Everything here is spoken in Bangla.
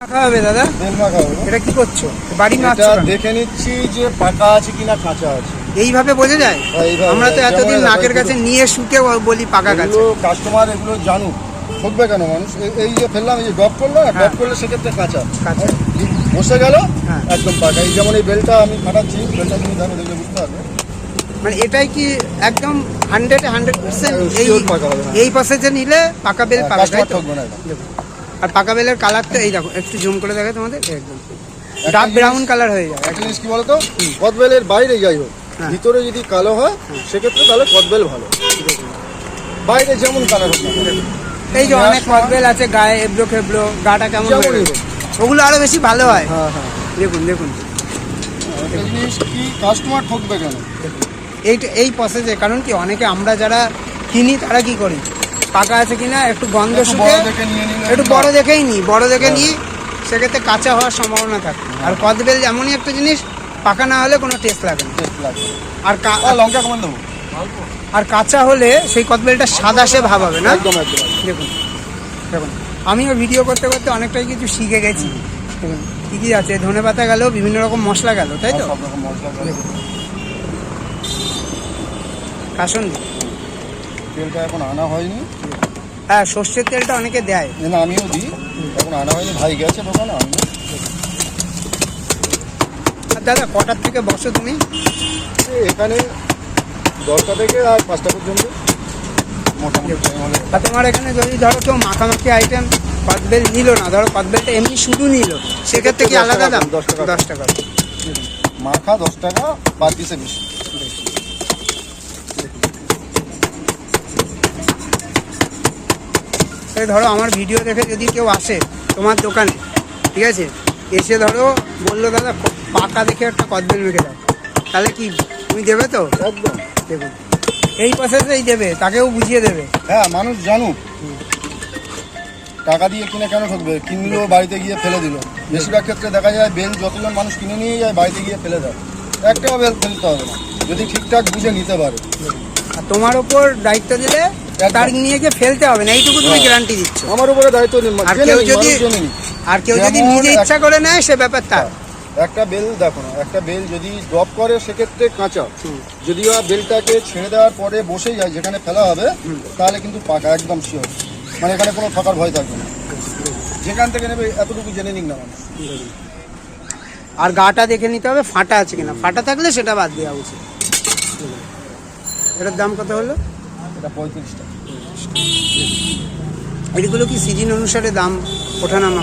মাখা হবে দাদা? বেল মাখা হবে এটা কি করছ? বাড়ি এটা দেখে নিচ্ছি যে পাকা আছে কিনা কাঁচা আছে। এইভাবে বোঝা যায়? হ্যাঁ, আমরা তো এতদিন নাকের কাছে নিয়ে শুকে বলি পাকা গাছে। কাস্টমার এগুলো জানুক। ঠকবে কেন মানুষ? এই- যে ফেললাম এই যে ড্রপ করল হ্যাঁ। ড্রপ করলে সেক্ষেত্রে কাঁচা কাঁচা। বসে গেল হ্যাঁ। একদম পাকা। এই যেমন এই বেলটা আমি ফাটাচ্ছি বেলটা তুমি দেখো দেখলে বুঝতে পারবে। মানে এটাই কি একদম হান্ড্রেড হান্ড্রেড পার্সেন্ট হ্যাঁ, এই পাকা হ্যাঁ। এই নিলে পাকা বেল তো? ঠকবে না। আর পাকা বেলের কালারটা এই দেখো একটু জুম করে দেখে তোমাদের? একদম। ডার্ক ব্রাউন কালার হয়ে যায় একটা জিনিস কি বলতো? কদবেলের বাইরে যাই হোক হ্যাঁ। ভিতরে যদি কালো হয় সেক্ষেত্রে তাহলে কদবেল ভালো। বাইরে যেমন কালার হোক এই যে অনেক কদবেল আছে গায়ে এবড়ো খেবড়ো গাটা কেমন হয়ে ওগুলো আরও বেশি ভালো হয়। হ্যাঁ হ্যাঁ। দেখুন দেখুন। জিনিস কি কাস্টমার ঠকবে কেন? এই এই প্রসেসে কারণ কি অনেকে আমরা যারা কিনি তারা কি করি? পাকা আছে কিনা একটু গন্ধ শুকে একটু বড় দেখেই নিই বড় দেখে হ্যাঁ। নিই সেক্ষেত্রে কাঁচা হওয়ার সম্ভাবনা থাকে। আর কদবেল এমনই একটা জিনিস পাকা না হলে কোনো টেস্ট লাগে না। আর কা- লঙ্কা কমান দেবো? আর কাঁচা হলে সেই কদবেলটা সাদা সে ভাব হবে না? একদম একদম দেখুন দেখুন আমিও ভিডিও করতে করতে অনেকটাই কিছু শিখে গেছি। দেখুন কী কী আছে? ধনে পাতা গেল বিভিন্ন রকম মশলা গেল তাই তো? আর সব রকম মশলা কাসন তেলটা এখন আনা হয়নি। হ্যাঁ সর্ষের তেলটা অনেকে দেয়। না আমিও দিই। এখন আনা হয়নি ভাই গেছে দোকানে আমি দাদা কটার থেকে বসো তুমি? এখানে দশটা থেকে আর পাঁচটা পর্যন্ত। মোটামুটি তোমার এখানে যদি ধরো কেউ মাখামাখি আইটেম কদবেল নিল না ধরো কদবেলটা এমনি শুধু নিল সেক্ষেত্রে কি আলাদা দাম? দশ টাকা। দশ টাকা মাখা দশ টাকা পার পিসে বিশ। ধরো আমার ভিডিও দেখে যদি কেউ আসে তোমার দোকানে ঠিক আছে? এসে ধরো বলল দাদা পাকা দেখে একটা কদবেল মেখে দাও। তাহলে কি তুমি দেবে তো? একদম। দেখুন এই প্রসেসেই দেবে তাকেও বুঝিয়ে দেবে। হ্যাঁ মানুষ জানুক। টাকা দিয়ে কিনে কেন ঠকবে? কিনলো বাড়িতে গিয়ে ফেলে দিল। বেশিরভাগ ক্ষেত্রে দেখা যায় বেল যতজন মানুষ কিনে নিয়ে যায় বাড়িতে গিয়ে ফেলে দেয়। একটাও বেল ফেলতে হবে না। যদি ঠিকঠাক বুঝে নিতে পারে। আর তোমার ওপর দায়িত্ব দিলে তার নিয়ে গিয়ে ফেলতে হবে না এইটুকু তুমি হ্যাঁ। গ্যারান্টি দিচ্ছ। আমার উপরে দায়িত্ব আর কেউ যদি-। আর কেউ যদি নিজে ইচ্ছা করে নেয় সে ব্যাপার তার একটা বেল দেখো না একটা বেল যদি ড্রপ করে সেক্ষেত্রে কাঁচা। যদি বা বেলটাকে ছেড়ে দেওয়ার পরে বসে যায় যেখানে ফেলা হবে তাহলে কিন্তু পাকা একদম শিওর মানে এখানে কোনো থাকার ভয় থাকবে না। যেখান থেকে নেবে এতটুকু জেনে নিন না মানুষ। আর গাটা দেখে নিতে হবে ফাটা আছে কিনা। ফাটা থাকলে সেটা বাদ দেওয়া উচিত। এটার দাম কত হলো? এটা এগুলো কি সিজন অনুসারে দাম ওঠানামা